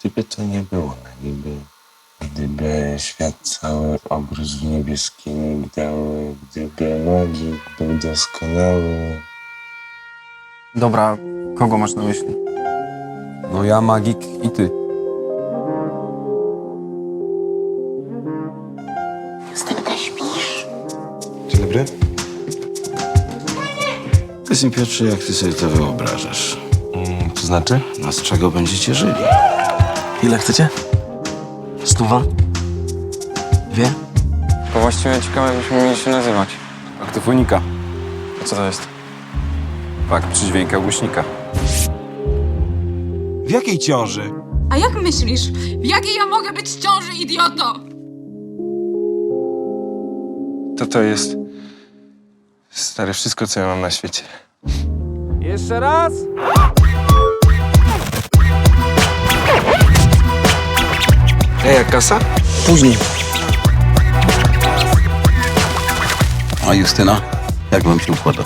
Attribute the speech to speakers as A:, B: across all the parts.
A: Gdyby to nie było na niby, gdyby świat cały obrósł niebieskimi migdały, gdyby magik był doskonały.
B: Dobra, kogo masz na myśli?
C: No ja, magik i ty.
A: Dzień dobry.
D: Powiedz Piotrze, jak ty sobie to wyobrażasz?
A: Mm, to znaczy?
D: No z czego będziecie żyli?
E: Ile chcecie? Stuwa? Dwie?
B: To właściwie ciekawe, byśmy mieli się nazywać.
C: Aktyfonika.
B: A co to jest?
C: Fakt przydźwięka głośnika.
F: W jakiej ciąży?
G: A jak myślisz? W jakiej ja mogę być ciąży, idioto?
A: To to jest... Stary, wszystko, co ja mam na świecie.
C: Jeszcze raz!
D: Jak kasa?
E: Później.
D: A Justyna? Jak wam się układa?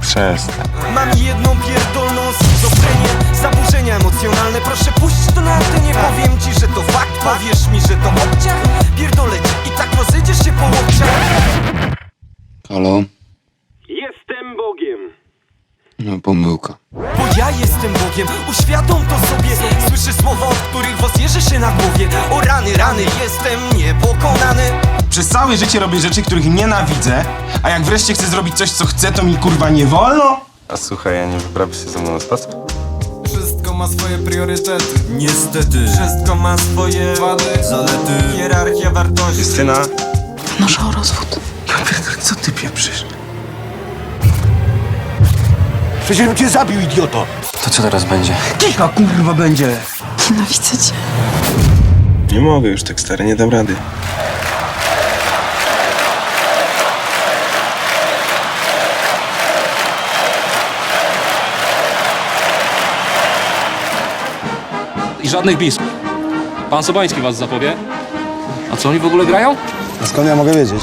A: Przestań.
F: Mam jedną pierdolną schizofrenię Zaburzenia emocjonalne Proszę puść to na antenie Powiem ci, że to fakt Powiesz mi, że to obciach Pierdolę cię i tak rozejdziesz się po łokciach
D: Halo? No, pomyłka.
F: Bo ja jestem Bogiem Uświadom to sobie Słyszę słowa, od których wozjeżdżę się na głowie O rany, rany, jestem niepokonany
H: Przez całe życie robię rzeczy, których nienawidzę, a jak wreszcie chcę zrobić coś, co chcę, to mi kurwa nie wolno?
A: A słuchaj, a nie wybrałbyś się ze mną na spacer?
F: Wszystko ma swoje priorytety Niestety Wszystko ma swoje wady Zalety Hierarchia wartości
A: Justyna,
G: Wnoszę o rozwód.
E: Przecież bym cię zabił, idioto!
B: To co teraz będzie?
E: Kicha, kurwa, będzie!
G: Nienawidzę cię.
A: nie mogę już tak stary, nie dam rady.
I: I żadnych bisp. Pan Sobański was zapowie. A co oni w ogóle grają?
E: A skąd ja mogę wiedzieć?